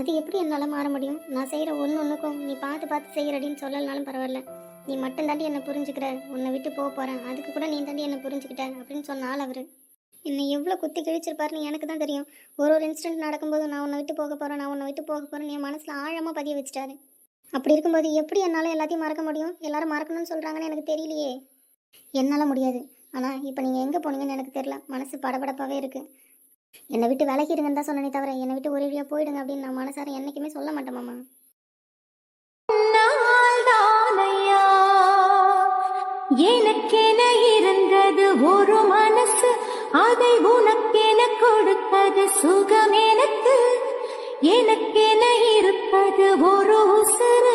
அது எப்படி என்னால் மாற முடியும்? நான் செய்கிற ஒன்று ஒன்றுக்கும் நீ பார்த்து பார்த்து செய்கிறடின்னு சொல்லலனாலும் பரவாயில்ல. நீ மட்டும் தாண்டி என்னை புரிஞ்சுக்கிற. உன்னை விட்டு போக போகிறேன் அதுக்கு கூட நீ தாண்டி என்னை புரிஞ்சுக்கிட்ட அப்படின்னு சொன்னால் அவர். என்னை எவ்வளோ குத்தி கிழிச்சிருப்பாருன்னு எனக்கு தான் தெரியும். ஒரு ஒரு இன்சிடென்ட் நடக்கும்போது நான் உன்னை விட்டு போக போகிறேன் நான் உன்னை விட்டு போக போகிறேன் என் மனசில் ஆழமாக பதிய வச்சிட்டாரு. அப்படி இருக்கும்போது எப்படி என்னால் எல்லாத்தையும் மறக்க முடியும்? எல்லாரும் மறக்கணும்னு சொல்கிறாங்கன்னு எனக்கு தெரியலையே. என்னால் முடியாது. ஆனால் இப்போ நீங்கள் எங்கே போனீங்கன்னு எனக்கு தெரியல. மனசு படபடப்பாகவே இருக்குது என்னை விட்டு விலகிடுங்கன்னு தான் சொன்னனே தவிர என்னை விட்டு ஒரு வழியாக போயிடுங்க அப்படின்னு நான் மனசார என்றைக்குமே சொல்ல மாட்டேன் மாமா. எனக்கென இருந்தது ஒரு மனசு அதை உனக்கென கொடுத்தது சுகம் எனக்கு. எனக்கென இருப்பது ஒரு உசுறு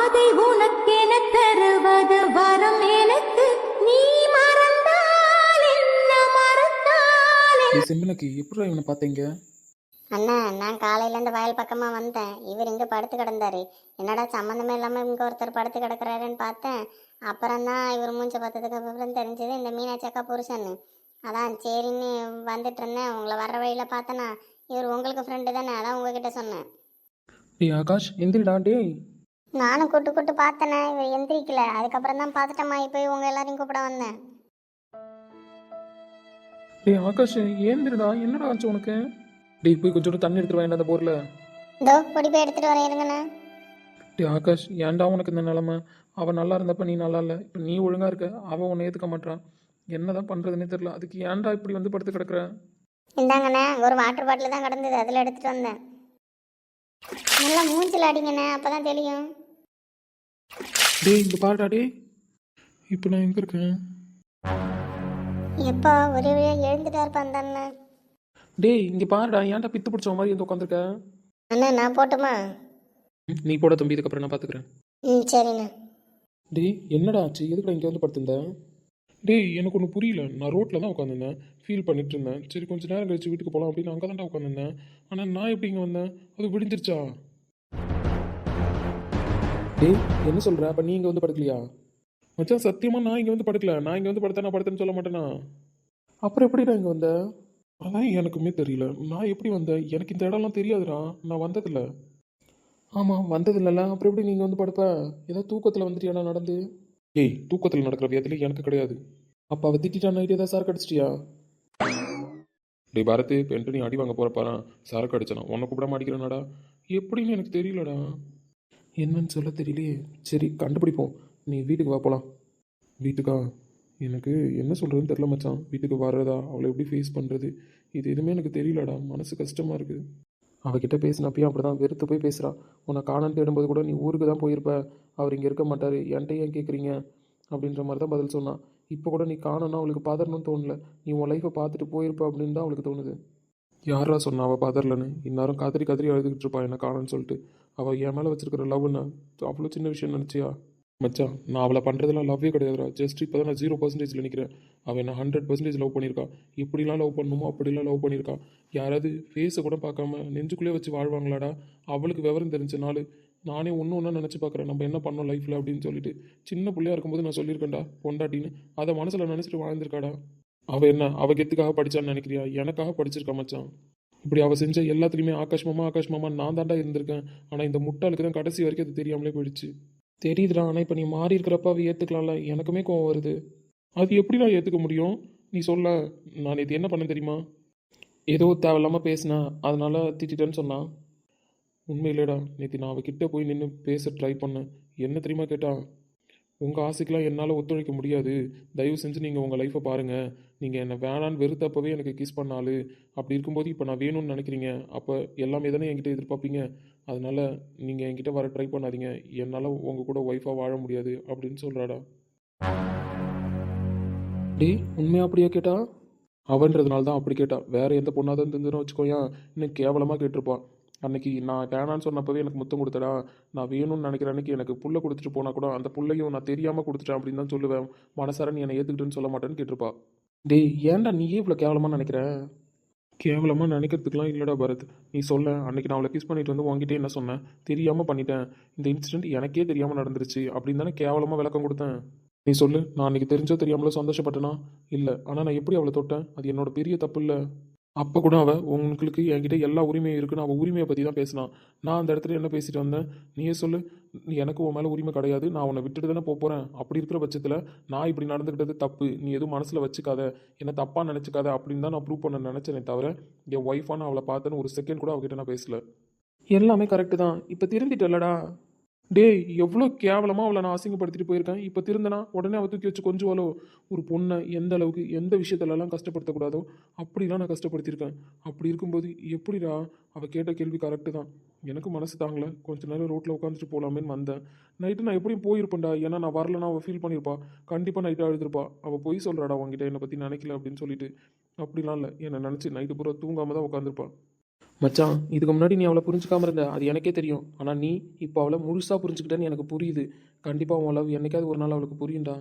அதை உனக்கென தருவது வரம் எனக்கு. நீ சிம்பிளுக்கு எப்படி இவனை பார்த்தீங்க? அண்ணா நான் காலையிலேருந்து வயல் பக்கமாக வந்தேன். இவர் இங்கே படுத்து கிடந்தாரு. என்னடா சம்மந்தமே இல்லாமல் இங்கே ஒருத்தர் படுத்து கிடக்குறாருன்னு பார்த்தேன். அப்புறம் தான் இவர் மூஞ்ச பார்த்ததுக்கு அப்புறம் தெரிஞ்சது இந்த மீனாட்சி அக்கா புருஷன்னு. அதான் சரின்னு வந்துட்டு இருந்தேன். உங்களை வர வழியில் பார்த்தேனா இவர் உங்களுக்கு ஃப்ரெண்டு தானே? அதான் உங்ககிட்ட சொன்னேன். டேய் ஆகாஷ் எந்திரிடா டேய். நானும் கூட்டு கூட்டு பார்த்தேனே இவர் எந்திரிக்கல. அதுக்கப்புறம் தான் பார்த்துட்டேம்மா போய் உங்கள் எல்லாரையும் கூப்பிட வந்தேன். டேய் ஆகாஷ் ஏந்திரிடா. என்னடா ஆச்சு உனக்கு? டேய் போய் கொஞ்சோண்டு தண்ணி எடுத்துட்டு வாங்க அந்த போரில்? இதோ பொடி போய் எடுத்துகிட்டு வரேன் இருங்கண்ணா. டேய் ஆகாஷ் ஏன்டா உனக்கு இந்த நிலமை? அவன் நல்லா இருந்தப்ப நீ நல்லா இல்லை. இப்போ நீ ஒழுங்கா இருக்க. அவன் உன்னை ஏற்றுக்க மாட்டான் என்னதான் பண்ணுறதுனே தெரியல. அதுக்கு ஏன்டா இப்படி வந்து படுத்து கிடக்குற? இந்தாங்கண்ணே ஒரு வாட்டர் பாட்டில் தான் கிடந்தது. அதில் எடுத்துகிட்டு வந்தேன். நல்லா மூஞ்சில் அடிங்கண்ணே அப்போ தான் தெரியும். டேய் இங்கே பாருடா டேய். இப்போ நான் எங்கே இருக்கேன்? எப்போ ஒரே வழியாக எழுந்துட்டா இருப்பான் அண்ணன் டேய் இங்கே பாருடா ஏன்டா பித்து பிடிச்ச மாதிரி வந்து உட்காந்துருக்க அண்ணா நான் போட்டுமா? நீ போட தம்பி இதுக்கப்புறம் நான் பார்த்துக்கிறேன் ம் சரிண்ணா. டேய் என்னடா ஆச்சு? எதுக்குடா இங்கே வந்து படுத்திருந்த? டேய் எனக்கு ஒன்று புரியல. நான் ரோட்டில் தான் உட்காந்துருந்தேன் ஃபீல் பண்ணிட்டு இருந்தேன். சரி கொஞ்ச நேரம் கழிச்சு வீட்டுக்கு போகலாம் அப்படின்னு அங்கே தான்டா உட்காந்துருந்தேன் ஆனால் நான் எப்படி இங்கே வந்தேன்? அது விடிஞ்சிருச்சா? டேய் என்ன சொல்கிற அப்போ நீ இங்கே வந்து படுக்கலையா? மச்சான் சத்தியமாக நான் இங்கே வந்து படுக்கல. நான் இங்கே வந்து படுத்தேன் நான் படுத்தேன்னு சொல்ல மாட்டேனா? அப்புறம் எப்படிடா இங்கே வந்த? அதான் எனக்குமே தெரியல. நான் எப்படி வந்தேன் எனக்கு இந்த இடம்லாம் தெரியாதுடா. நான் வந்ததில்ல. ஆமாம் வந்ததில்லல. அப்புறம் எப்படி நீங்கள் வந்து படுப்ப? ஏதோ தூக்கத்தில் வந்துட்டியாடா நடந்து? ஏய் தூக்கத்தில் நடக்கிற வியத்தில் எனக்கு கிடையாது. அப்போ அவள் திட்டான் நைட்டு ஏதாவது சரக்கு அடிச்சிட்டியா? டேய் பாரத் பெண்ட்டு நீ அடி வாங்க போகிறப்பாரா சரக்கு அடிச்சானா. உன்னை கூப்பிட மாட்டேங்கிறனாடா எப்படின்னு எனக்கு தெரியலடா. என்னன்னு சொல்ல தெரியலையே. சரி கண்டுபிடிப்போம். நீ வீட்டுக்கு வா போகலாம் வீட்டுக்கா? எனக்கு என்ன சொல்கிறதுன்னு தெரில மச்சான். வீட்டுக்கு வர்றதா? அவளை எப்படி ஃபேஸ் பண்ணுறது இது எதுவுமே எனக்கு தெரியலடா. மனசு கஷ்டமாக இருக்குது அவகிட்ட பேசினப்பையும் அப்படி தான் வெறுத்து போய் பேசுகிறா உன்னை காணன் தேடும்போது கூட நீ ஊருக்கு தான் போயிருப்ப. அவர் இங்கே இருக்க மாட்டார். என்கிட்ட ஏன் கேட்குறீங்க அப்படின்ற மாதிரி தான் பதில் சொன்னான். இப்போ கூட நீ காணனா அவளுக்கு பதறணும்னு தோணல. நீ உன் லைஃப்பை பார்த்துட்டு போயிருப்ப அப்படின்னு தான் அவளுக்கு தோணுது. யாரா சொன்னா அவள் பதறலன்னு? இந்நேரம் கதறி கதறி அழுதுகிட்டு இருப்பா. என்ன காணன்னு சொல்லிட்டு. அவள் என் மேலே வச்சிருக்கிற லவ்னு அவ்வளோ சின்ன விஷயம் நினச்சியா? மச்சான் நான் அவளை பண்ணுறதுலாம் லவ்வே கிடையாதுடா. ஜஸ்ட் இப்போ தான் நான் ஜீரோ பர்சன்டேஜில் நிற்கிறேன் அவன் என்ன ஹண்ட்ரட் பர்சன்டேஜ் லவ் பண்ணியிருக்கா. இப்படிலாம் லவ் பண்ணணுமோ அப்படிலாம் லவ் பண்ணியிருக்கா. யாராவது ஃபேஸை கூட பார்க்காம நெஞ்சுக்குள்ளே வச்சு வாழ்வாங்களாடா? அவளுக்கு விவரம் தெரிஞ்ச நாள். நானே ஒன்று ஒன்றா நினச்சி பார்க்குறேன். நம்ம என்ன பண்ணோம் லைஃப்பில் அப்படின்னு சொல்லிட்டு. சின்ன பிள்ளையா இருக்கும்போது நான் சொல்லியிருக்கேன்டா பொண்டாட்டின்னு. அதை மனசில் நினச்சிட்டு வாழ்ந்திருக்காடா. அவள் என்ன அவள் கெத்துக்காக படிச்சான்னு நினைக்கிறியா? எனக்காக படிச்சிருக்கா மச்சான். இப்படி அவள் செஞ்ச எல்லாத்துலேயுமே ஆகாஷ் மாமா நான் தாண்டா இருந்திருக்கேன். ஆனால் இந்த முட்டாளுக்கு தான் கடைசி வரைக்கும் அது தெரியாமலே போயிடுச்சு. தெரியுதுடா ஆனால் இப்போ நீ மாறி இருக்கிறப்ப அவ ஏற்றுக்கலாம்ல எனக்குமே கோவம் வருது. அது எப்படி நான் ஏற்றுக்க முடியும்? நீ சொல்ல நான் இது என்ன பண்ண தெரியுமா? ஏதோ தேவையில்லாமல் பேசினேன் அதனால் திட்டிட்டேன்னு சொன்னான் உண்மையிலேடா நேற்று நான் அவகிட்ட போய் நின்று பேச ட்ரை பண்ணேன். என்ன தெரியுமா கேட்டான் உங்கள் ஆசைக்கெலாம் என்னால் ஒத்துழைக்க முடியாது. தயவு செஞ்சு நீங்கள் உங்கள் லைஃப்பை பாருங்கள் நீங்கள் என்னை வேணான்னு வெறுத்தப்பவே எனக்கு கிஸ் பண்ணாலு அப்படி இருக்கும்போது இப்போ நான் வேணும்னு நினைக்கிறீங்க. அப்போ எல்லாமே தானே என்கிட்ட எதிர்பார்ப்பீங்க? அதனால் நீங்கள் என்கிட்ட வர ட்ரை பண்ணாதீங்க. என்னால் உங்கள் கூட ஒய்ஃபாக வாழ முடியாது அப்படின்னு சொல்கிறாடா டேய் உண்மையாக அப்படியா கேட்டா? அவன்றதுனால தான் அப்படி கேட்டா. வேறு எந்த பொண்ணாக தான் தெரிஞ்சுன்னு வச்சுக்கோயேன் இன்னும் கேவலமாக கேட்டிருப்பான் அன்னைக்கு நான் வேணான்னு சொன்னப்பவே எனக்கு முத்தம் கொடுத்தடா. நான் வேணும்னு நினைக்கிற அன்னைக்கு எனக்கு புள்ள கொடுத்துட்டு போனால் கூட அந்த புள்ளையும் நான் தெரியாமல் கொடுத்துட்டேன் அப்படின்னு தான் சொல்லுவேன். மனசார நீ என்னை ஏற்றுக்கிட்டுன்னு சொல்ல மாட்டேன்னு கேட்டிருப்பா. டேய் ஏன்டா நீயே இவ்வளோ கேவலமாக நினைக்கிறேன் கேவலமாக நினைக்கிறதுக்கெலாம் இல்லைடா பரத். நீ சொல்ல அன்னைக்கு நான் அவளை கிஸ் பண்ணிட்டு வந்து உங்ககிட்ட என்ன சொன்னேன்? தெரியாமல் பண்ணிட்டேன். இந்த இன்சிடென்ட் எனக்கே தெரியாமல் நடந்துருச்சு. அப்படின்னு தானே கேவலமாக விளக்கம் கொடுத்தேன். நீ சொல்லு நான் அன்னைக்கு தெரிஞ்சோ தெரியாமலோ சந்தோஷப்பட்டேனா? இல்லை. ஆனால் நான் எப்படி அவளை தொட்டேன்? அது என்னோட பெரிய தப்பு இல்லை. அப்போ கூட அவள் உங்களுக்கு என்கிட்ட எல்லா உரிமையும் இருக்குன்னு அவள் உரிமையை பற்றி தான் பேசினான் நான் அந்த இடத்துல என்ன பேசிட்டு வந்தேன்? நீயே சொல்லு. நீ எனக்கு உன் மேலே உரிமை கிடையாது. நான் உன்னை விட்டுட்டு தானே போகிறேன் அப்படி இருக்கிற பட்சத்தில் நான் இப்படி நடந்துக்கிட்டது தப்பு. நீ எதுவும் மனசில் வச்சுக்காத. என்னை தப்பாக நினச்சிக்காத அப்படின்னு தான் நான் ப்ரூவ் பண்ண நினச்சேனே தவிர என் ஒய்ஃபான அவளை பார்த்தேன்னு ஒரு செகண்ட் கூட அவகிட்ட நான் பேசல. எல்லாமே கரெக்டு தான். இப்போ திருந்திட்டல்லடா. டேய் எவ்வளோ கேவலமாக அவளை நான் அசிங்கப்படுத்திட்டு போயிருக்கேன். இப்போ திருந்தனா உடனே அவள் தூக்கி வச்சு கொஞ்சுவாளோ? ஒரு பொண்ணை எந்த அளவுக்கு எந்த விஷயத்துலலாம் கஷ்டப்படுத்தக்கூடாதோ அப்படிலாம் நான் கஷ்டப்படுத்தியிருக்கேன். அப்படி இருக்கும்போது எப்படிடா அவள் கேட்ட கேள்வி கரெக்டு தான். எனக்கு மனசு தாங்கல. கொஞ்ச நேரம் ரோட்டில் உட்காந்துட்டு போகலாமேன்னு வந்தேன். நைட்டு நான் எப்படியும் போயிருப்பேன்டா. ஏன்னா நான் வரலன்னா அவள் ஃபீல் பண்ணியிருப்பா. கண்டிப்பாக நைட்டாக எழுதிருப்பா அவள் பொய் சொல்கிறாடா உங்ககிட்ட என்னை பற்றி நினைக்கல அப்படின்னு சொல்லிட்டு. அப்படிலாம் இல்லை. என்னை நினச்சி நைட்டு பூரா தூங்காமல் தான் உட்காந்துருப்பாள் மச்சான் இதுக்கு முன்னாடி நீ அவளை புரிஞ்சுக்காம இருந்த. அது எனக்கே தெரியும். ஆனால் நீ இப்போ அவளை முழுசாக புரிஞ்சுக்கிட்டேன்னு எனக்கு புரியுது. கண்டிப்பாக உன் லவ் என்னைக்காவது ஒரு நாள் அவளுக்கு புரியும்டா.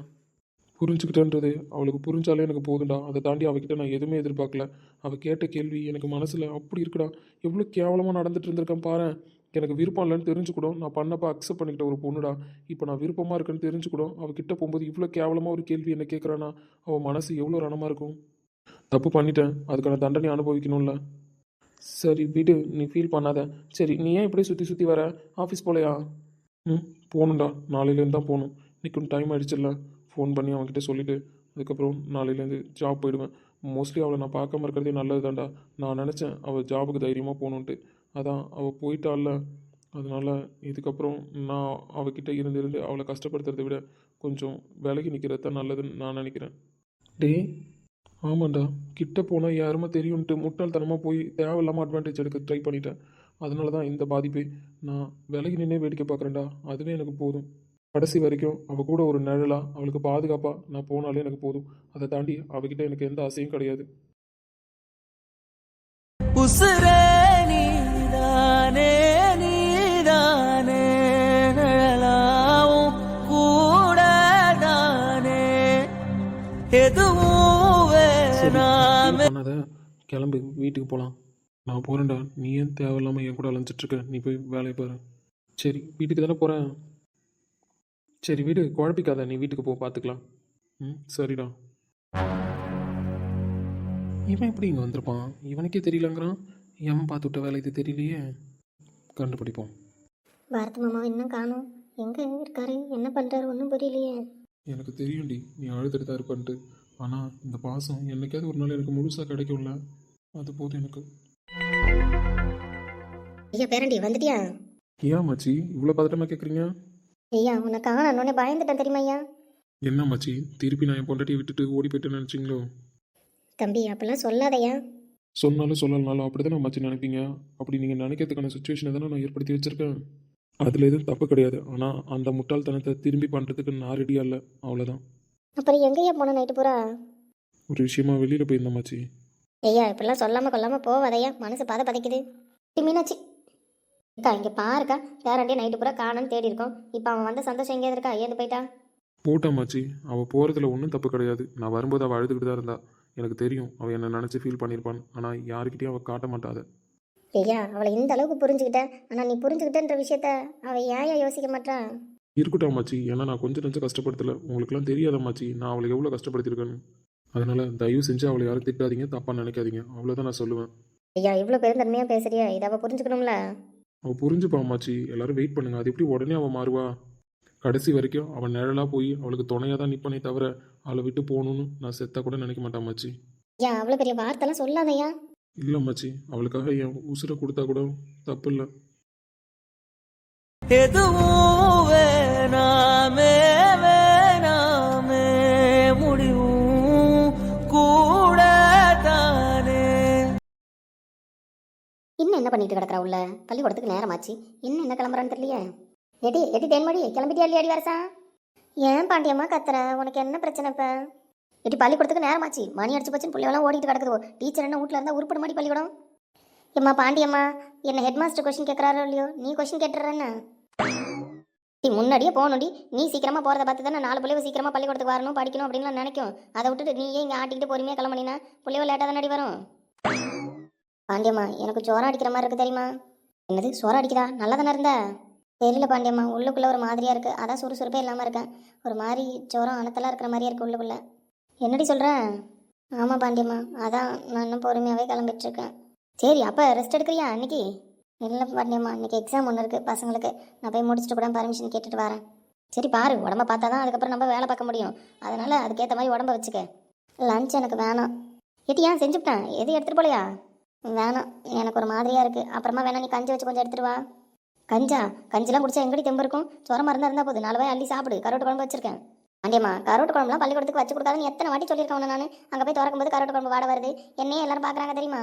புரிஞ்சுக்கிட்டேன்றது அவளுக்கு புரிஞ்சாலே எனக்கு போதும்டா. அதை தாண்டி அவகிட்ட நான் எதுவுமே எதிர்பார்க்கல. அவள் கேட்ட கேள்வி எனக்கு மனசில் அப்படி இருக்குடா. எவ்வளோ கேவலமாக நடந்துட்டு இருந்திருக்கேன் பாரேன் எனக்கு விருப்பம் இல்லைன்னு தெரிஞ்சுக்கூடும். நான் பண்ணப்போ அக்செப்ட் பண்ணிக்கிட்ட ஒரு பொண்ணுடா. இப்போ நான் விருப்பமாக இருக்கேன்னு தெரிஞ்சுக்கூடும். அவள் போகும்போது இவ்வளோ கேவலமாக ஒரு கேள்வி என்ன கேட்குறானா அவள் மனசு எவ்வளோ ரணமாக இருக்கும்? தப்பு பண்ணிட்டேன். அதுக்கான தண்டனை அனுபவிக்கணும்ல. சரி விடு. நீ ஃபீல் பண்ணாத. சரி நீ ஏன் இப்படியே சுற்றி சுற்றி வர? ஆஃபீஸ் போலையா? ம் போகணும்டா. நாளையிலேருந்து தான் போகணும். இன்றைக்கும் டைம் ஆகிடுச்சில்ல ஃபோன் பண்ணி அவன்கிட்ட சொல்லிவிட்டு அதுக்கப்புறம் நாளையிலேருந்து ஜாப் போயிடுவேன். மோஸ்ட்லி அவளை நான் பார்க்காம இருக்கிறதே நல்லது தான்டா நான் நினச்சேன் அவள் ஜாபுக்கு தைரியமாக போகணுன்ட்டு அதான் அவள் போயிட்டால அதனால் இதுக்கப்புறம் நான் அவகிட்ட இருந்து இருந்து அவளை கஷ்டப்படுத்துறதை விட கொஞ்சம் விலகி நிற்கிறது தான் நல்லதுன்னு நான் நினைக்கிறேன். டேய் ஆமாண்டா. கிட்ட போனால் யாருமே தெரியும்ன்ட்டு முட்டாள்தனமாக போய் தேவையில்லாமல் அட்வான்டேஜ் எடுக்க ட்ரை பண்ணிட்டேன். அதனால தான் இந்த பாதிப்பை. நான் விலகி நின்று வேடிக்கை பார்க்குறேன்டா. அதுவே எனக்கு போதும். கடைசி வரைக்கும் அவள் கூட ஒரு நிழலாக அவளுக்கு பாதுகாப்பாக நான் போனாலே எனக்கு போதும். அதை தாண்டி அவகிட்ட எனக்கு எந்த ஆசையும் கிடையாது. உசுரே நீதானே நீதானே நிழலாவும் கூடதானே எதுவும் கிளம்பு வீட்டுக்கு போகலாம் நான் போகிறேன்டா நீ ஏன் தேவையில்லாமல் என் கூட அலைஞ்சிட்ருக்க? நீ போய் வேலையை பாரு. சரி வீட்டுக்கு தானே போகிறேன் சரி வீடு குழப்பிக்காத. நீ வீட்டுக்கு போ பார்த்துக்கலாம் ம் சரிடா. இவன் எப்படி இங்கே வந்திருப்பான்? இவனுக்கே தெரியலங்கிறான். எவன் பார்த்து விட்ட வேலை இது தெரியலையே. கண்டுபிடிப்போம். பாரத் மாமா இன்னும் காணோம். எங்கே இருக்காரு? என்ன பண்ணுறாரு ஒன்றும் புரியலையே. எனக்கு தெரியும்டி. நீ அழுதுட்டு தான் இருப்பன்ட்டு. ஆனால் இந்த பாசம் என்னைக்காவது ஒரு நாள் எனக்கு முழுசாக கிடைக்கும்ல. அது போதும் எனக்கு. ஐயா பேரண்டி வந்துட்டியா? ஏன் மச்சி இவ்வளோ பதட்டமாக கேட்குறீங்க ஐயா உன்னை காணோன்னே பயந்துட்டேன் தெரியுமா ஐயா? என்ன மச்சி திருப்பி நான் என் பொண்டாட்டியை விட்டுட்டு ஓடி போயிட்டேன்னு நினச்சிங்களோ? தம்பி அப்படிலாம் சொல்லாதய்யா சொன்னாலும் சொல்லலனாலும் அப்படி தானே மச்சி நினைப்பீங்க? அப்படி நீங்கள் நினைக்கிறதுக்கான சுச்சுவேஷனை தானே நான் ஏற்படுத்தி வச்சுருக்கேன். அதில் எதுவும் தப்பு கிடையாது. ஆனால் அந்த முட்டாள்தனத்தை திரும்பி பண்ணுறதுக்கு நான் ரெடியாக இல்லை. அவ்வளோதான் அப்புறம் எங்கேயா போன நைட்டு பூரா? ஒரு விஷயமா வெளியில் போயிருந்தேன் மச்சி ஐயா இப்படிலாம் சொல்லாமல் கொல்லாமல் போவாதையா மனசு பத பதைக்குது. டி, மீனாட்சி. அக்கா இங்கே பாருக்கா. பேரண்டியே நைட்டு பூரா காணோன்னு தேடி இருக்கோம். இப்போ அவன் வந்த சந்தோஷம் எங்கேயாவது இருக்கா? ஏது போயிட்டா? போட்டா மச்சி. அவள் போகிறதுல ஒன்றும் தப்பு கிடையாது. நான் வரும்போது அவள் அழுதுகிட்டு தான் இருந்தா. எனக்கு தெரியும் அவள் என்னை நினச்சி ஃபீல் பண்ணியிருப்பான் ஆனால் யாருக்கிட்டையும் அவள் காட்ட மாட்டாத ஐயா அவளை இந்த அளவுக்கு புரிஞ்சுக்கிட்ட. ஆனால் நீ புரிஞ்சுக்கிட்டன்ற விஷயத்த அவள் ஏன் யோசிக்க மாட்டா? இருக்கட்டும் மச்சி. ஏன்னா நான் கொஞ்சம் கொஞ்சம் கஷ்டப்படுத்தல. உங்களுக்குலாம் தெரியாத மச்சி? நான் அவளை எவ்வளோ கஷ்டப்படுத்திருக்கேன்னு அதனால் தயவு செஞ்சு அவளை யாரும் திட்டாதீங்க தப்பாக நினைக்காதீங்க. அவ்வளோதான் நான் சொல்லுவேன். ஐயா இவ்வளோ பெருந்தன்மையாக பேசுறியா. இதை அவள் புரிஞ்சுக்கணும்ல? அவள் புரிஞ்சுப்பா அம்மாச்சி. எல்லாரும் வெயிட் பண்ணுங்க. அது எப்படி உடனே அவள் மாறுவா? கடைசி வரைக்கும் அவன் நிழலாக போய் அவளுக்கு துணையாக தான் நிற்பனே தவிர அவளை விட்டு போகணுன்னு நான் செத்தா கூட நினைக்க மாட்டேன் அம்மாச்சி. ஐயா அவ்வளோ பெரிய வார்த்தைலாம் சொல்லாதய்யா இல்லை அம்மாச்சி. அவளுக்காக என் உசுரை கொடுத்தா கூட தப்பு இல்லை. எதுவும் வேணாமே. என்ன பண்ணிட்டு கிடக்குறா உள்ள? பள்ளிக்கூடத்துக்கு நேரமாச்சு. இன்னும் என்ன கிளம்புறான்னு தெரியலையே. எடி எடி தேன்மொழி கிளம்பிட்டியா இல்லையா அடி வரசா? ஏன் பாண்டியம்மா கத்துற? உனக்கு என்ன பிரச்சனை இப்போ? எடி பள்ளிக்கூடத்துக்கு நேரமாச்சு. மணி அடிச்சு போச்சுன்னு பிள்ளைவெல்லாம் ஓடிட்டு கிடக்குது. டீச்சர் என்ன வீட்டில் இருந்தால் உருப்பட மாட்டி பள்ளிக்கூடம்? ஏம்மா பாண்டியம்மா என்ன ஹெட் மாஸ்டர் கொஷின் கேட்குறாரோ இல்லையோ? நீ கொஷின் கேட்டுறேன்னு நீ முன்னாடியே போகணும்டி. நீ சீக்கிரமாக போகிறத பார்த்து தானே நாலு பிள்ளைவ சீக்கிரமாக பள்ளிக்கூடத்துக்கு வரணும் படிக்கணும் அப்படின்லாம் நினைக்கும். அதை விட்டுட்டு நீ ஏன் இங்கே ஆட்டிக்கிட்டு பொறுமையாக கிளம்பினா பிள்ளைவ லேட்டாக தானே வரும். பாண்டியம்மா எனக்கு ஜோரம் அடிக்கிற மாதிரி இருக்கு தெரியுமா? என்னது சோரம் அடிக்குதா? நல்லா தானே இருந்த? தெரியல பாண்டியம்மா உள்ளுக்குள்ளே ஒரு மாதிரியாக இருக்குது அதான் சுறுசுறுப்பே இல்லாமல் இருக்கேன். ஒரு மாதிரி ஜோரம் அனத்தெல்லாம் இருக்கிற மாதிரியே இருக்கு உள்ளுக்குள்ளே. என்னடி சொல்கிற ஆமாம் பாண்டியம்மா அதான் நான் இன்னும் பொறுமையாகவே கிளம்பிட்டுருக்கேன் சரி அப்போ ரெஸ்ட் எடுக்கிறியா அன்னைக்கு? இல்லை பாண்டியம்மா இன்னைக்கு எக்ஸாம் ஒன்று இருக்குது பசங்களுக்கு. நான் போய் முடிச்சுட்டு கூட பர்மிஷன் கேட்டுட்டு வரேன். சரி பாரு உடம்ப பார்த்தா தான் அதுக்கப்புறம் நம்ம வேலை பார்க்க முடியும். அதனால் அதுக்கேற்ற மாதிரி உடம்ப வச்சுக்க. லஞ்ச் எனக்கு வேணாம். எட்டி ஏன் செஞ்சுட்டேன் எது எடுத்துகிட்டு போலையா? வேணாம். எனக்கு ஒரு மாதிரியாக இருக்குது அப்புறமா வேணா நீ கஞ்சி வச்சு கொஞ்சம் எடுத்துட்டு வா. கஞ்சா? கஞ்சிலாம் குடிச்சா எங்கடி தெம்பு இருக்கும்? சுரமாக இருந்தால் இருந்தால் போதும். நாலு வாய் அள்ளி சாப்பிடு. கரோட்டு குழம்பு வச்சிருக்கேன். ஆண்டியம்மா கரோட்டு குழம்புலாம் பள்ளிக்கூடத்துக்கு வச்சு கொடுக்காதுன்னு எத்தனை வாட்டி சொல்லியிருக்கேன் உன்னை நான்? அங்கே போய் திறக்கும்போது கரோட்டு குழம்பு வாட வருது. என்னையே எல்லாரும் பார்க்குறாங்க தெரியுமா?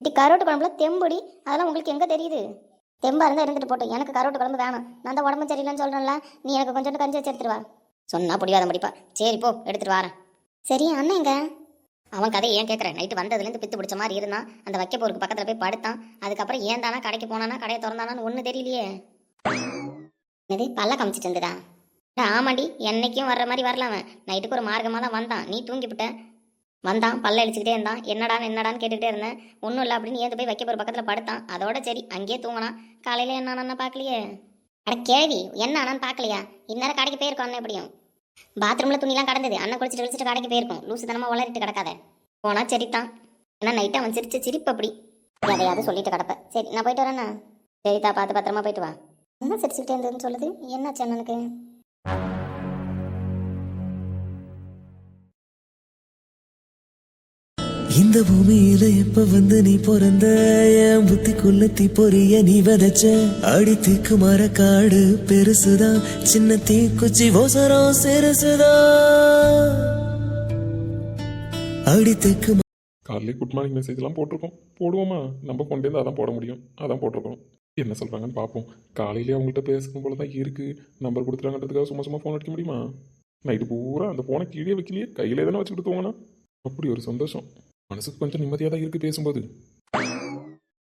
இப்படி கரோட்டு குழம்புல தெம்புடி. அதெல்லாம் உங்களுக்கு எங்கே தெரியுது? தெம்பாக இருந்தால் இருந்துட்டு போட்டோம் எனக்கு கரோட்டு குழம்பு வேணாம். நான் தான் உடம்பு சரியில்லைன்னு சொல்கிறேன்ல நீ எனக்கு கொஞ்சோண்டு கஞ்சி வச்சு எடுத்துருவா சொன்னால் சொன்னா முடிப்பா சரி போ. எடுத்துட்டு வரேன். சரி அண்ணன் எங்கே? அவன் கதையை ஏன் கேட்குறேன் நைட்டு வந்ததுலேருந்து பித்து பிடிச்ச மாதிரி இருந்தான். அந்த வைக்க போருக்கு பக்கத்தில் போய் படுத்தான். அதுக்கப்புறம் ஏன் தானா கடைக்கு போனானா கடையை திறந்தானான்னு ஒன்றும் தெரியலையே. என்னது? பல்ல காமிச்சிட்டு இருந்ததா? ஆமாண்டி என்னைக்கும் வர்ற மாதிரி வரல அவன். நைட்டுக்கு ஒரு மார்க்கமாக தான் வந்தான். நீ தூங்கிவிட்ட வந்தான் பல்ல அடிச்சுக்கிட்டே இருந்தான். என்னடான்னு என்னடான்னு கேட்டுக்கிட்டே இருந்தேன். ஒன்றும் இல்லை அப்படின்னு ஏந்து போய் வைக்க போகிற பக்கத்தில் படுத்தான். அதோட சரி அங்கேயே தூங்கினான். காலையில் என்ன பார்க்கலையே. அட கேள்வி என்ன ஆனான்னு பார்க்கலையா? இந்நேரம் கடைக்கு போயிருக்கோம் எப்படியும்? பாத்ரூமில் துணிலாம் கடந்தது. அண்ணன் குளிச்சுட்டு குளிச்சுட்டு கடைக்கு போயிருக்கோம். லூசு தனமாக உளறிட்டு கிடக்காத. போனா சரிதான் ஏன்னா நைட்டு அவன் சிரிச்சு சிரிப்பு அப்படி. எதையாவது சொல்லிட்டு கிடப்ப. சரி நான் போயிட்டு வரேண்ணா. சரிதா பார்த்து பத்திரமா போயிட்டு வா. என்ன சிரிச்சுக்கிட்டே இருந்ததுன்னு சொல்லுது? என்னாச்சு அண்ணனுக்கு? இந்த பூமியில எப்ப வந்து நீ பிறந்த? என் புத்திக்குள்ள தீ பொரிய நீ விதைச்ச? அடி மர காடு பெருசுதான். சின்ன தீக்குச்சி ஓசரம் சிறுசுதான். அடி தெக்கு காலையிலே குட் மார்னிங் மெசேஜ்லாம் போட்டிருக்கோம். போடுவோமா? நம்ம கொண்டேருந்து அதான் போட முடியும். அதான் போட்டிருக்கோம். என்ன சொல்கிறாங்கன்னு பார்ப்போம். காலையிலே அவங்கள்ட்ட பேசணும் போல தான் இருக்குது நம்பர் கொடுத்துட்டாங்கன்றதுக்காக சும்மா சும்மா ஃபோன் அடிக்க முடியுமா? நைட்டு பூரா அந்த ஃபோனை கீழே வைக்கலையே. கையிலே தானே வச்சுக்கிட்டு தூங்கினா? அப்படி ஒரு சந்தோஷம். மனசுக்கு கொஞ்சம் நிம்மதியாக தான் இருக்குது பேசும்போது.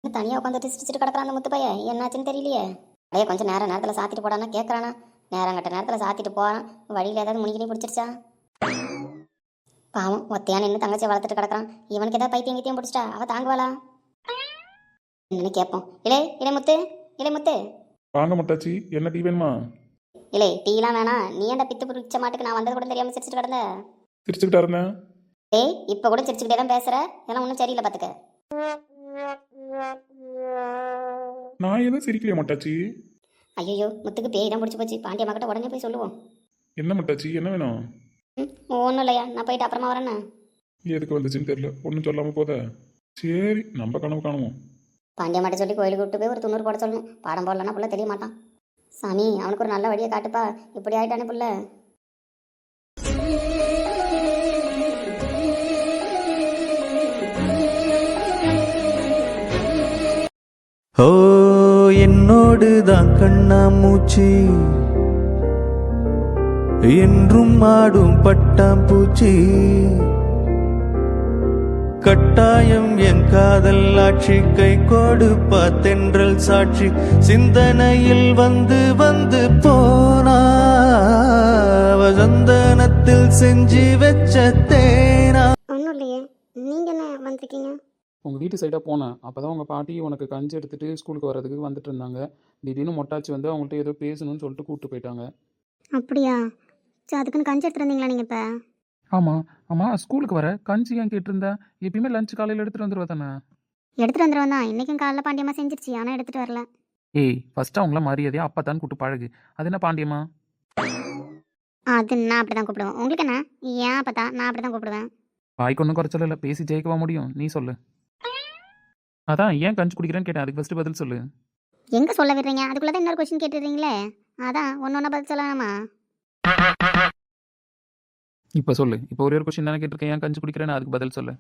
தனியாக உட்காந்துட்டு சிரிச்சிட்டு கிடக்குறான் அந்த முத்து பையன் என்னாச்சுன்னு தெரியலையே. அப்படியே கொஞ்சம் நேரம் நேரத்தில் சாத்திட்டு போடானா கேட்குறானா நேரம் கட்ட நேரத்தில் சாத்திட்டு போகிறான் வழியில் ஏதாவது முனிக்கினி பிடிச்சிருச்சா? பாவம் ஒத்தையா நின்று தங்கச்சி வளர்த்துட்டு கிடக்குறான். இவனுக்கு ஏதாவது பைத்தியம் கீத்தியம் பிடிச்சிட்டா அவ தாங்குவாளா? என்னன்னு கேட்போம். இலே இலே முத்து இலே முத்து. வாங்க முட்டாச்சி என்ன டீ வேணுமா? இலே டீலாம் வேணாம். நீ அந்த பித்து பிடிச்ச மாட்டுக்கு நான் வந்தது கூட தெரியாமல் சிரிச்சிட்டு கிடந்த? சிரிச்சுக்கிட்டா இருந்தேன். டேய் இப்போ கூட சிரிச்சுக்கிட்டே தான் பேசுற. இதெல்லாம் ஒன்றும் சரியில்லை பார்த்துக்க நான் எதுவும் சிரிக்கலையே முட்டாச்சி? ஐயோ முத்துக்கு பேய் தான் பிடிச்சி போச்சு. பாண்டிய கிட்ட உடனே போய் சொல்லுவோம். என்ன முட்டாச்சி என்ன வேணும்? ம் ஒன்றும் இல்லையா நான் போயிட்டு அப்புறமா வரேண்ணா எதுக்கு வந்துச்சுன்னு தெரியல ஒன்றும் சொல்லாமல் போத. சரி நம்ம கனவு காணுவோம். பாண்டிய மாட்ட சொல்லி கோயிலுக்கு விட்டு போய் ஒரு துண்ணூறு போட சொல்லணும். பாடம் போடலன்னா புள்ள தெரிய மாட்டான். சாமி அவனுக்கு ஒரு நல்ல வழியை காட்டுப்பா. இப்படி ஆயிட்டானே புள்ள. ஓ என்னோடு தான் கண்ணா மூச்சு. என்றும் ஆடும் பட்டாம்பூச்சி கட்டாயம் என் காதல் ஆட்சி கை கொடுப்பா தென்றல் சாட்சி. சிந்தனையில் வந்து வந்து போனா வசந்தனத்தில் சந்தனத்தில் செஞ்சு வச்ச உங்கள் வீட்டு சைடாக போனேன். அப்போ தான் உங்கள் பாட்டி உனக்கு கஞ்சி எடுத்துகிட்டு ஸ்கூலுக்கு வர்றதுக்கு வந்துட்டு இருந்தாங்க திடீர்னு மொட்டாச்சி வந்து அவங்கள்ட்ட ஏதோ பேசணும்னு சொல்லிட்டு கூப்பிட்டு போயிட்டாங்க. அப்படியா? சரி அதுக்குன்னு கஞ்சி எடுத்துட்டு வந்தீங்களா நீங்கள் இப்போ ஆமாம் ஆமாம் ஸ்கூலுக்கு வர. கஞ்சி ஏன் கேட்டிருந்தா? எப்பயுமே லஞ்ச் காலையில் எடுத்துகிட்டு வந்துருவா தானே? எடுத்துட்டு வந்துடுவோம் தான். இன்றைக்கும் காலைல பாண்டியம்மா செஞ்சிருச்சு. ஆனால் எடுத்துகிட்டு வரல. ஏய் ஃபஸ்ட்டு அவங்கள மரியாதையாக அப்பா தான் கூப்பிட்டு பழகு. அது என்ன பாண்டியம்மா? அது நான் அப்படி தான் கூப்பிடுவேன். உங்களுக்கு என்ன? ஏன் அப்போ தான் நான் அப்படி தான் கூப்பிடுவேன்? வாய்க்கு ஒன்றும் குறைச்சல இல்லை. பேசி ஜெயிக்கவா முடியும்? நீ சொல்லு. அதான் ஏன் கஞ்சி குடிக்கிறேன்னு கேட்டேன். அதுக்கு ஃபஸ்ட்டு பதில் சொல்லு. எங்கே சொல்ல விடுறீங்க? அதுக்குள்ளே தான் இன்னொரு கொஸ்டின் கேட்டுடுறீங்களே அதான் ஒன்றா பதில் சொல்லலாமா? இப்போ சொல்லு. இப்போ ஒரே ஒரு கொஸ்டின் தானே கேட்டிருக்கேன். ஏன் கஞ்சி குடிக்கிறேன்னு? அதுக்கு பதில் சொல்லு.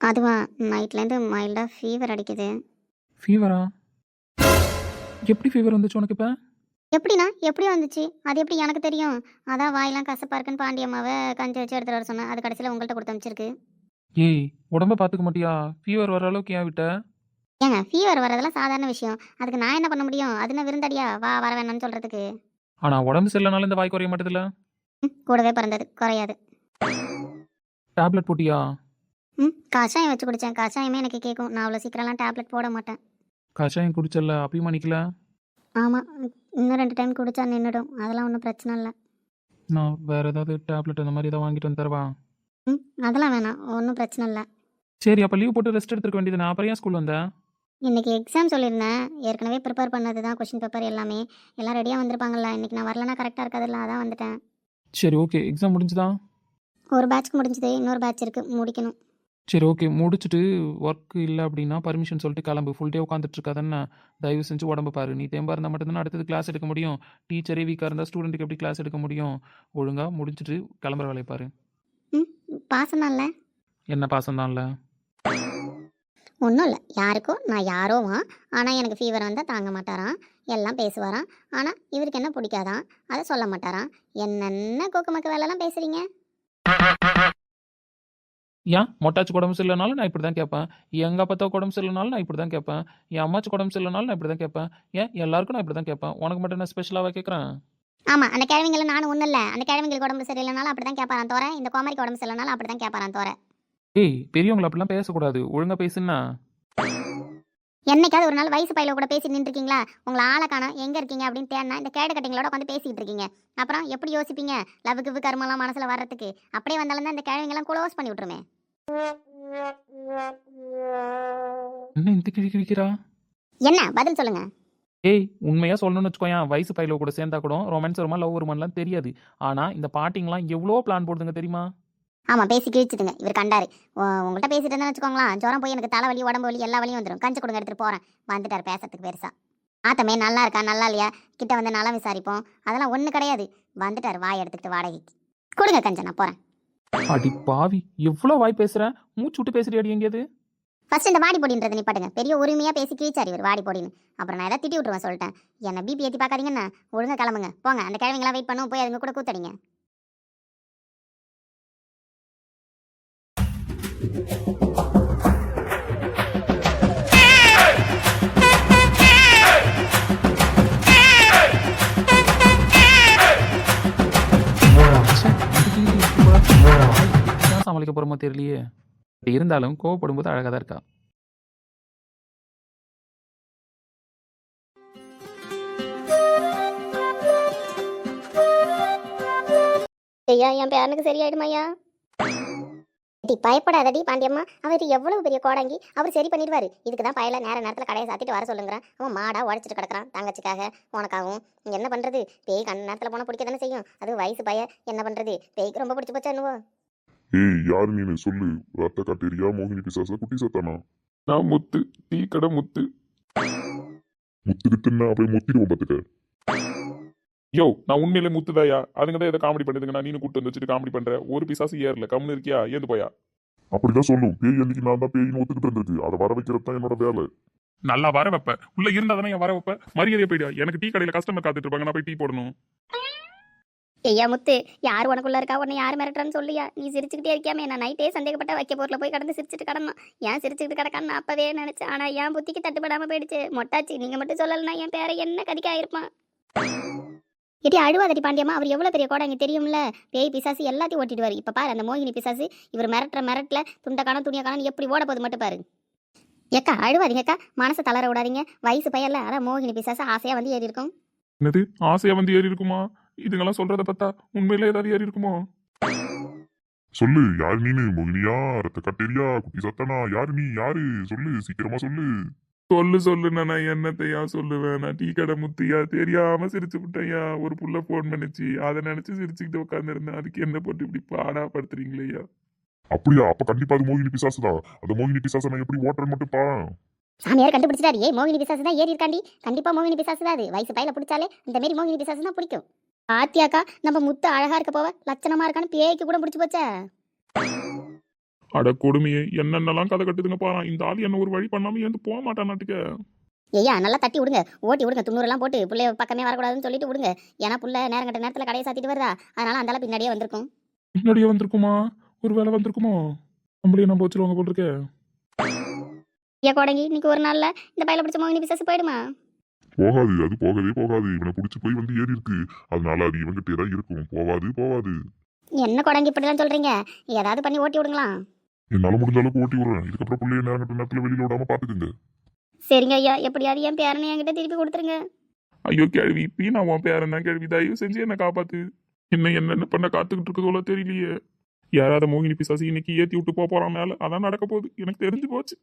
அதுவா? நைட்லேருந்து மைல்டாக ஃபீவர் அடிக்குது. ஃபீவரா எப்படி ஃபீவர் வந்துச்சு உனக்கு இப்போ? எப்படிண்ணா? எப்படி வந்துச்சு. அது எப்படி எனக்கு தெரியும்? அதான் வாயெல்லாம் கசப்பா இருக்குன்னு பாண்டியம்மாவை கஞ்சி வச்சு எடுத்துகிட்டு வர சொன்னேன் அது கடைசியில் உங்கள்கிட்ட கொடுத்து அமைச்சிருக்கு. ஏய் உடம்ப பார்த்துக்க மாட்டியா? ஃபீவர் வர அளவுக்கு ஏன் விட்ட? ஏங்க ஃபீவர் வர்றதெல்லாம் சாதாரண விஷயம். அதுக்கு நான் என்ன பண்ண முடியும்? அது என்ன விருந்தடியா வா வர வேணாம்னு சொல்கிறதுக்கு ஆனால் உடம்பு சரியில்லைனாலும் இந்த வாய் குறைய மாட்டேதுல? கூடவே பிறந்தது. குறையாது. டேப்லெட் போட்டியா? ம் கஷாயம் வச்சு குடித்தேன் கஷாயமே எனக்கு கேட்கும் நான் அவ்வளோ சீக்கிரம்லாம் டேப்லெட் போட மாட்டேன். கஷாயம் குடிச்சல அப்பயும் மணிக்கல ஆமாம் இன்னும் ரெண்டு டைம் குடிச்சா நின்றுடும் அதெல்லாம் ஒன்றும் பிரச்சனை இல்லை. நான் வேற ஏதாவது டேப்லெட் அந்த மாதிரி ஏதாவது வாங்கிட்டு வந்து தரவா? ம் அதெல்லாம் வேணாம். ஒன்றும் பிரச்சனை இல்லை. சரி அப்போ லீவ் போட்டு ரெஸ்ட் எடுத்துக்க வேண்டியது நான் அப்புறம் ஏன் ஸ்கூல் வந்தேன் இன்னைக்கு எக்ஸாம் சொல்லியிருந்தேன். ஏற்கனவே ப்ரிப்பேர் பண்ணது தான் கொஷின் பேப்பர் எல்லாமே. எல்லாம் ரெடியாக வந்திருப்பாங்கல்ல. இன்னைக்கு நான் வரலனா கரெக்டாக இருக்காதுல்ல அதான் வந்துட்டேன். சரி ஓகே எக்ஸாம் முடிஞ்சுதா? ஒரு பேட்ச்க்கு முடிஞ்சது. இன்னொரு பேட்ச் இருக்குது முடிக்கணும். சரி ஓகே முடிச்சுட்டு ஒர்க் இல்லை அப்படின்னா பர்மிஷன் சொல்லிட்டு கிளம்பு. ஃபுல் டே உட்காந்துட்டு இருக்காதன்னா தயவு செஞ்சு உடம்பு பாரு. நீ தேம்பா இருந்தால் மட்டும்தான் அடுத்தது கிளாஸ் எடுக்க முடியும். டீச்சரே வீக்காக இருந்தால் ஸ்டூடெண்ட்டுக்கு எப்படி கிளாஸ் எடுக்க முடியும்? ஒழுங்காக முடிச்சுட்டு கிளம்புற வேலையை பாரு. பாசம் தான்ல என்ன பாசம் தான்ல ஒன்றும் இல்லை யாருக்கோ நான் யாரோவா ஆனால் எனக்கு ஃபீவர் வந்தால் தாங்க மாட்டாராம். எல்லாம் பேசுவாராம். ஆனால் இவருக்கு என்ன பிடிக்காதான் அதை சொல்ல மாட்டாராம். என்னென்ன கோக்கு மக்க வேலைலாம் பேசுகிறீங்க ஏன்? மொட்டாச்சு உடம்பு சரியில்லைனாலும் நான் இப்படி தான் கேட்பேன். எங்கள் அப்பத்தா உடம்பு சரியில்லைனாலும் நான் இப்படி தான் கேட்பேன். என் அம்மாச்சி உடம்பு சரியில்லைனாலும் நான் இப்படி தான் கேட்பேன். ஏன்? எல்லாருக்கும் நான் இப்படி தான் கேட்பேன். உனக்கு மட்டும் நான் ஸ்பெஷலாக கேட்குறேன்? ஆமாம் அந்த கிழவிங்கள நானும் ஒன்றும் இல்லை. அந்த கிழவிங்களுக்கு உடம்பு சரியில்லைனாலும் அப்படி தான் கேட்பாரான் தோற. இந்த கோமாரிக்கு உடம்பு சரியில்லைனாலும் அப்படி தான் கேட்பாரான் தோற. ஏய் பெரியவங்களை அப்படிலாம் பேசக்கூடாது. ஒழுங்காக பேசுன்னா? என்னைக்காவது ஒரு நாள் வயசு பையில கூட பேசி நின்றுருக்கீங்களா? உங்களை ஆளை காணோம். எங்கே இருக்கீங்க அப்படின்னு தேடினா இந்த கேடு கட்டிங்களோட உட்காந்து பேசிக்கிட்டு இருக்கீங்க. அப்புறம் எப்படி யோசிப்பீங்க? லவ் கிவு கருமெல்லாம் மனசில் வர்றதுக்கு. அப்படியே வந்தாலும் தான் இந்த கிழவிங்கெல்லாம் க்ளோஸ் பண்ணி விட்ருமே இந்த என்ன? பதில் சொல்லுங்க. ஏய் உண்மையாக சொல்லணும்னு வச்சுக்கோயேன். வயசு பையில கூட சேர்ந்தா கூட ரொமான்ஸ் வருமா லவ் வருமானலாம் தெரியாது. ஆனால் இந்த பாட்டிங்கெலாம் எவ்வளோ பிளான் போடுதுங்க தெரியுமா? ஆமாம் பேசி கிழிச்சிடுங்க. இவர் கண்டாரு. உங்கள்கிட்ட பேசிட்டு இருந்தேன்னு வச்சுக்கோங்களேன். ஜுரம் போய் எனக்கு தலைவலி உடம்பு வலி எல்லா வலியும் வந்துடும் கஞ்சி கொடுங்க எடுத்துகிட்டு போகிறேன் வந்துட்டார் பேசுறதுக்கு பெருசா. ஆத்தமே நல்லா இருக்கா நல்லா இல்லையா? கிட்ட வந்து நல்லா விசாரிப்போம். அதெல்லாம் ஒன்றும் கிடையாது. வந்துட்டார் வாய் எடுத்துக்கிட்டு வாடகைக்கு. கொடுங்க கஞ்சா நான் போகிறேன் அடி பாவி எவ்வளோ வாய் பேசுகிறேன் மூச்சு விட்டு பேசுறியாடி எங்கேயாது ஃபர்ஸ்ட் இந்த வாடி பொடின்றது நிப்பாட்டுங்க பெரிய உரிமையாக பேசி கிழிச்சார் இவர் வாடி பொடின்னு. அப்புறம் நான் ஏதாவது திட்டி விட்ருவேன் சொல்லிட்டேன். என்ன பிபி ஏற்றி பார்க்காதீங்கண்ணா ஒழுங்கா கிளம்புங்க. போங்க. அந்த கிழவிங்களாம் வெயிட் பண்ணும். போய் அதுங்க கூட கூத்தடிங்க. சமாளிக்க போகிறோமோ தெரியலையே. பட் இருந்தாலும் கோவப்படும்போது அழகாக தான் இருக்கா? ஐயா என் பேரனுக்கு சரியாயிடுமா ஐயா? டி பயப்படாதடி பாண்டியம்மா. அவர் எவ்வளவு பெரிய கோடங்கி அவர் சரி பண்ணிடுவாரு. இதுக்கு தான் பயல நேர நேரத்தில் கடையை சாத்திட்டு வர சொல்லுங்கிறேன். அவன் மாடா உடச்சிட்டு கிடக்குறான் தங்கச்சிக்காக உனக்காகவும். என்ன பண்றது? பேய் கண்ண நேரத்தில் போனால் பிடிக்க தானே செய்யும். அது வயசு பய என்ன பண்றது? பேய்க்கு ரொம்ப பிடிச்சி போச்சா என்னவோ? ஏய் யாரு நீனு? சொல்லு. ரத்த காட்டேரியா மோகினி பிசாசா குட்டி சத்தானா? நான் முத்து. டீ கடை முத்து. முத்துக்கிட்டுன்னா அப்படியே முத்திடுவோம் பாத்துக்க. யோ நான் உண்மையிலே முத்துதாயா? அதுங்க தான் காமெடி பண்ணுதுங்க நான் நீனு கூட்டு வந்து வச்சுட்டு காமெடி பண்றேன் ஒரு பிசாசு ஏறல. கம்னு இருக்கியா? ஏந்து போயா? அப்படிதான் சொல்லும். பேய் அன்னைக்கு நான் தான் பேயின்னு ஒத்துக்கிட்டு இருந்திருக்கு அதை வர வைக்கிறது தான் என்னோட வேலை. நல்லா வர வைப்ப. உள்ள இருந்தா தானே வர வைப்ப? மரியாதையா போயிடு. எனக்கு டீ கடையில கஸ்டமர் காத்துட்டு இருப்பாங்க. நான் போய் டீ போடணும். ஐயா முத்து யார் உனக்குள்ள இருக்கா? உன்னை யார் மிரட்டுறான்னு சொல்லியா? நீ சிரிச்சுக்கிட்டே இருக்கியாமே நான் நைட்டே சந்தேகப்பட்ட வைக்க பொருளை போய் கடந்து சிரிச்சுட்டு கடந்தான் ஏன் சிரிச்சுக்கிட்டு கிடக்கான்னு நான் அப்பவே நினைச்சேன். ஆனா என் புத்திக்கு தட்டுப்படாம போயிடுச்சு. மொட்டாச்சு நீங்க மட்டும் சொல்லலைன்னா என் பேரை என்ன கதிக்க ஆயிருப்பான் எடி அழுவாதடி பாண்டியம்மா. அவர் எவ்வளோ பெரிய கோடங்க தெரியும்ல? பேய் பிசாசு எல்லாத்தையும் ஓட்டிடுவார். இப்ப பாரு அந்த மோகினி பிசாசு இவர் மிரட்டுற மிரட்டல துண்டை துணியக்கானு துணியை எப்படி ஓட போது மட்டும் பாரு. ஏக்கா அழுவாதீங்கக்கா. மனசை தளர விடாதீங்க. வயசு பையன்ல அதான் மோகினி பிசாசு ஆசையா வந்து ஏறி இருக்கும் என்னது? ஆசையாக வந்து ஏறி இருக்குமா இதுங்கெல்லாம் சொல்றத பார்த்தா உண்மையிலே ஏதாவது ஏறி இருக்குமோ? சொல்லு யாரு நீனு? மோகினியா ரத்த காட்டேரியா? குட்டி சத்தானா? யாரு நீ? யாரு? சொல்லு சீக்கிரமா சொல்லு. சொல்லு சொல்லு நான் என்னத்தையா சொல்லுவேன்? நான் டீ கடை முத்தியா? தெரியாம சிரிச்சு விட்டேயா ஒரு புள்ள ஃபோன் பண்ணிச்சு. அதை நினைச்சு சிரிச்சுக்கிட்டு உட்காந்துருந்தேன் அதுக்கு என்ன போட்டு இப்படி பாடா படுத்துறீங்களேயா? அப்படியா? அப்ப கண்டிப்பா அது மோகினி பிசாசு தான். அந்த மோகினி பிசாசை நான் எப்படி ஓட்டுறேன்னு மட்டும் பா. சாமியார் கண்டுபிடிச்சிட்டாரு. ஏய் மோகினி பிசாசு தான் ஏறி இருக்காண்டி. கண்டிப்பா மோகினி பிசாசு தான் அது. வயசு பையில பிடிச்சாலே இந்த மாரி மோகினி பிசாசு தான் பிடிக்கும். ஆத்தியாக்கா நம்ம முத்து அழகா இருக்க போவ லட்சணமா இருக்கான்னு பேய்க்கு கூட பிடிச்சி போச்சே. அட கொடுமையே என்னென்னலாம் கதை கட்டுதுங்க பாரு இந்த ஆள் என்ன ஒரு வழி பண்ணாம ஏந்து போக மாட்டான் நாட்டுக்கு. ஐயா நல்லா தட்டி விடுங்க ஓட்டி விடுங்க துண்ணூறுலாம் போட்டு புள்ளைய பக்கமே வரக்கூடாதுன்னு சொல்லிட்டு விடுங்க. ஏன்னா புள்ள நேரம் கட்ட நேரத்தில் கடையை சாத்திட்டு வருதா? அதனால அந்த பின்னாடியே வந்திருக்கும். முன்னாடியே வந்திருக்குமா? ஒரு வேலை வந்திருக்குமோ? நம்மளையே நம்ம வச்சிருவாங்க போல் இருக்கே. ஐயா கோடங்கி இன்னைக்கு ஒரு நாள்ல இந்த பையில பிடிச்ச மோகினி பிசாசு போயிடுமா? போகாது அது போகவே போகாது. இவனை புடிச்சு போய் வந்து ஏறி இருக்கு. அதனால அது இவங்கிட்டே தான் இருக்கும். போவாது போவாது. என்ன கோடங்கி இப்படிலாம் சொல்றீங்க? ஏதாவது பண்ணி ஓட்டி விடுங்களா? என்னால முடிஞ்ச அளவுக்கு ஓட்டி விடுறேன். இதுக்கப்புறம் பிள்ளைய நேரம் நேரத்துல வெளியில விடாம பாத்துக்குங்க. சரிங்க ஐயா. எப்படியாவது என் பேரனை என்கிட்ட திருப்பி கொடுத்துருங்க. ஐயோ கேள்வி இப்பயும் நான் உன் பேரன்? தான் கேள்வி தயவு செஞ்சு என்னை காப்பாத்து. என்ன என்னென்ன பண்ண காத்துக்கிட்டு இருக்கதோல தெரியலையே. யாராவது மோகினி பிசாசு இன்னைக்கு ஏற்றி விட்டு போக போகிறான் மேலே. அதான் நடக்க போகுது. எனக்கு தெரிஞ்சு போச்சு.